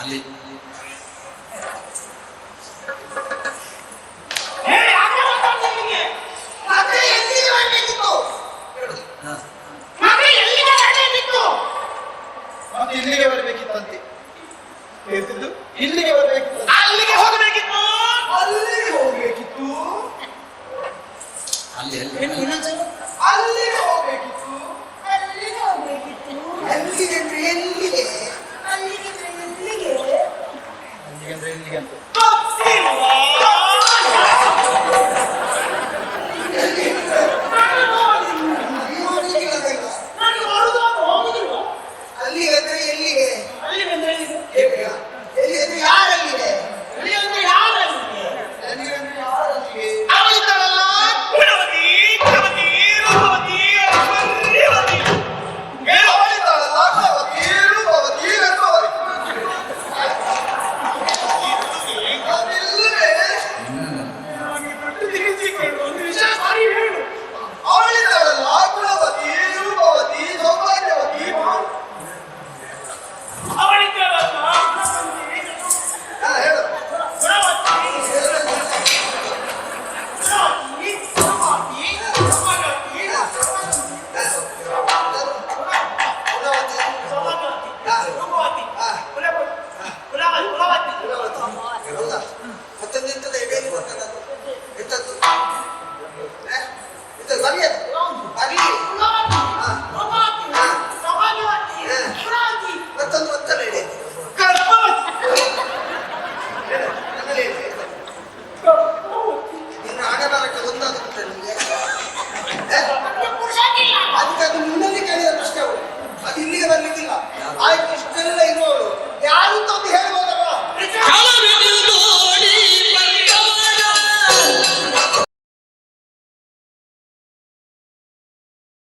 ಅಲ್ಲಿ. ಇಲ್ಲಿಗೆ ಬರಬೇಕಿತ್ತಂತೆ. ಮತ್ತೆ ಇಲ್ಲಿಗೆ ಬರಬೇಕಿತ್ತು. ಅಲ್ಲಿಗೆ ಹೋಗಬೇಕಿತ್ತು. ಅಲ್ಲಿಗೆ ಹೋಗಬೇಕಿತ್ತು. ಅಲ್ಲಿ siguiente.